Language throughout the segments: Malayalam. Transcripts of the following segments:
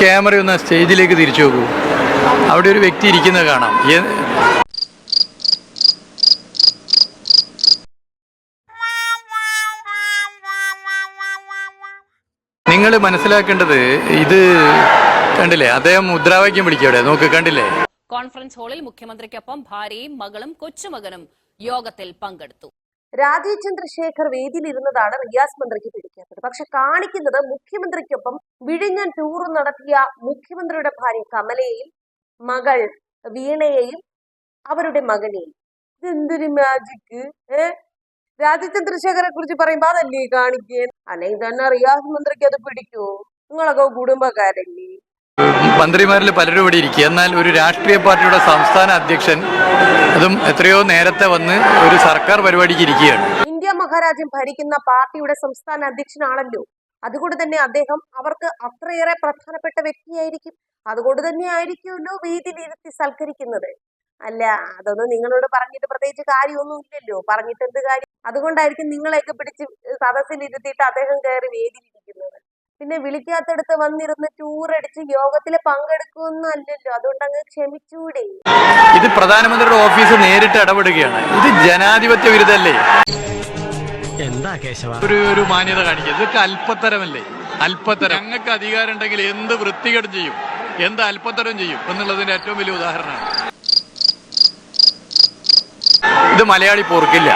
ക്യാമറ ഒന്ന് സ്റ്റേജിലേക്ക് തിരിച്ചു നോക്കൂ. അവിടെ ഒരു വ്യക്തി ഇരിക്കുന്നത് കാണാം. നിങ്ങൾ മനസ്സിലാക്കേണ്ടത് ഇത് കണ്ടില്ലേ? അദ്ദേഹം മുദ്രാവാക്യം വിളിക്കവിടെ നോക്ക് കണ്ടില്ലേ? കോൺഫറൻസ് ഹാളിൽ മുഖ്യമന്ത്രിക്കൊപ്പം ഭാര്യയും മകളും കൊച്ചുമകനും യോഗത്തിൽ പങ്കെടുത്തു. രാജീവ് വേദിയിലിരുന്നതാണ് റിയാസ് മന്ത്രിക്ക് പിടിക്കാത്തത്. പക്ഷെ കാണിക്കുന്നത് മുഖ്യമന്ത്രിക്കൊപ്പം വിഴിഞ്ഞൻ ടൂർ നടത്തിയ മുഖ്യമന്ത്രിയുടെ ഭാര്യ കമലയെയും മകൾ വീണയെയും അവരുടെ മകനെയും. ഇതെന്തൊരു മാജിക്ക് ഏ? രാജീവ് ചന്ദ്രശേഖരെ കുറിച്ച് പറയുമ്പോ അതല്ലേ കാണിക്കാൻ അല്ലെങ്കിൽ തന്നെ റിയാസ് മന്ത്രിക്ക് അത് പിടിക്കോ? നിങ്ങളൊക്കെ കുടുംബക്കാരല്ലേ? മന്ത്രിമാരിൽ പലരും ഇവിടെ ഇരിക്കുക. എന്നാൽ ഒരു രാഷ്ട്രീയ പാർട്ടിയുടെ സംസ്ഥാന അധ്യക്ഷൻ അതും എത്രയോ നേരത്തെ വന്ന് ഒരു സർക്കാർ പരിപാടിക്ക് ഇരിക്കുകയാണ്. ഇന്ത്യ മഹാരാജ്യം ഭരിക്കുന്ന പാർട്ടിയുടെ സംസ്ഥാന അധ്യക്ഷനാണല്ലോ. അതുകൊണ്ട് തന്നെ അദ്ദേഹം അവർക്ക് അത്രയേറെ പ്രധാനപ്പെട്ട വ്യക്തിയായിരിക്കും. അതുകൊണ്ട് തന്നെ ആയിരിക്കുമല്ലോ വീതിയിലിരുത്തി സൽക്കരിക്കുന്നത്. അല്ല അതൊന്നും നിങ്ങളോട് പറഞ്ഞിട്ട് പ്രത്യേകിച്ച് കാര്യമൊന്നും ഇല്ലല്ലോ. പറഞ്ഞിട്ട് എന്ത് കാര്യം? അതുകൊണ്ടായിരിക്കും നിങ്ങളെയൊക്കെ പിടിച്ച് സദസ്സിലിരുത്തിയിട്ട് അദ്ദേഹം കയറി വേദിയിലിരിക്കുന്നത് പിന്നെ വിളിക്കാത്തടുത്ത് വന്നിരുന്ന് ടൂറടിച്ച് യോഗത്തിൽ പങ്കെടുക്കുമെന്നും അല്ലല്ലോ അതുകൊണ്ട് അങ്ങ് ക്ഷമിച്ചൂടെ. ഇത് പ്രധാനമന്ത്രിയുടെ ഓഫീസ് നേരിട്ട് ഇടപെടുകയാണ്. ഇത് ജനാധിപത്യ വിരുദ്ധല്ലേ? എന്താ കേശവ? ഒരു ഒരു മാന്യത കാണിക്കുക. ഇതൊക്കെ അല്പത്തരമല്ലേ? അല്പത്തരം. ഞങ്ങൾക്ക് അധികാരം ഉണ്ടെങ്കിൽ എന്ത് വൃത്തികേടും ചെയ്യും? എന്ത് അല്പത്തരം ചെയ്യും? എന്നുള്ളതിന്റെ ഏറ്റവും വലിയ ഉദാഹരണമാണ്. ഇത് മലയാളി പൊറുക്കില്ല.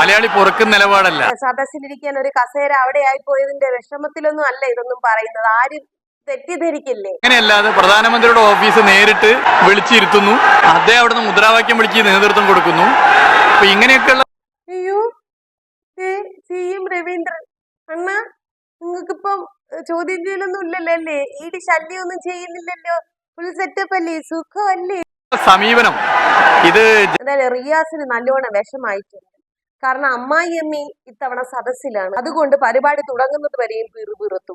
മലയാളി പൊറുക്കുന്ന നിലപാടല്ല. സദസ്സിലിരിക്കാൻ ഒരു കസേര അവിടെ ആയിപ്പോയതിന്റെ വിഷമത്തിലൊന്നും അല്ല ഇതൊന്നും പറയുന്നത്. ആരും തെറ്റിദ്ധരിക്കില്ലേ? അങ്ങനെയല്ലാതെ പ്രധാനമന്ത്രിയുടെ ഓഫീസ് നേരിട്ട് വിളിച്ചിരുത്തുന്നു. അദ്ദേഹം അവിടുന്ന് മുദ്രാവാക്യം വിളിച്ച് നേതൃത്വം കൊടുക്കുന്നു. അപ്പൊ ഇങ്ങനെയൊക്കെയുള്ള അയ്യോ സി എം രവീന്ദ്രൻ അണ്ണ നിങ്ങൾക്കിപ്പം ചോദ്യം ചെയ്യലൊന്നും ഇല്ലല്ലോ അല്ലേ? ഈടി ശല്യമൊന്നും ചെയ്യുന്നില്ലല്ലോ? ഫുൾ സെറ്റപ്പ് അല്ലേ സുഖമല്ലേ? സമീപനം. ഇത് എന്തായാലും റിയാസിന് നല്ലോണം വിഷമായിട്ടുണ്ട്. കാരണം അമ്മായി അമ്മി ഇത്തവണ സദസ്സിലാണ്. അതുകൊണ്ട് പരിപാടി തുടങ്ങുന്നത് വരെയും പിറുപിറുത്തു.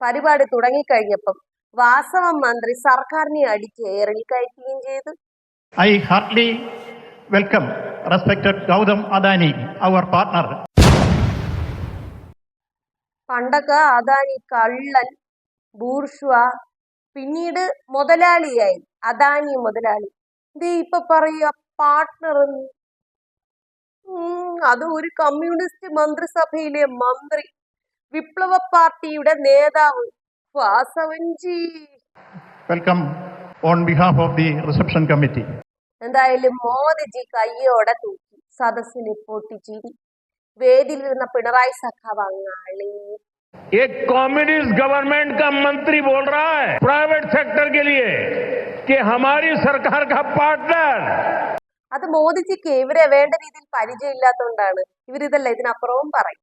പരിപാടി തുടങ്ങിക്കഴിഞ്ഞപ്പം വാസവം മന്ത്രി സർക്കാരിനെ അടിച്ച് ഏറിൽ കയറ്റുകയും ചെയ്തു. I heartily welcome respected Gautam Adani our partner പണ്ടൊക്കെ അദാനി കള്ളൻ ബൂർഷ്വ പിന്നീട് മുതലാളിയായി. അദാനി മുതലാളി. ദേ ഇപ്പൊ പറയുക പാർട്ട്ണർ അത് ഒരു കമ്മ്യൂണിസ്റ്റ് മന്ത്രിസഭയിലെ മന്ത്രി. വിപ്ലവ പാർട്ടിയുടെ നേതാവ്. വാസവൻജി. Welcome on behalf of the reception committee എന്തായാലും മോദിജി കയ്യോടെ തൂക്കി. സദസ്സിനെ പൊട്ടിച്ചിരി. വേദിയിലിരുന്ന പിണറായി സഖാവ് അങ്ങാളി एक कम्युनिस्ट गवर्नमेंट का मंत्री बोल रहा है प्राइवेट सेक्टर के लिए कि हमारी सरकार का पार्टनर അത് മോദിജിക്ക് ഇവരെ വേണ്ട രീതിയിൽ പരിചയമില്ലാത്തതുകൊണ്ടാണ് ഇവരിതല്ല ഇതിനപ്പുറവും പറയും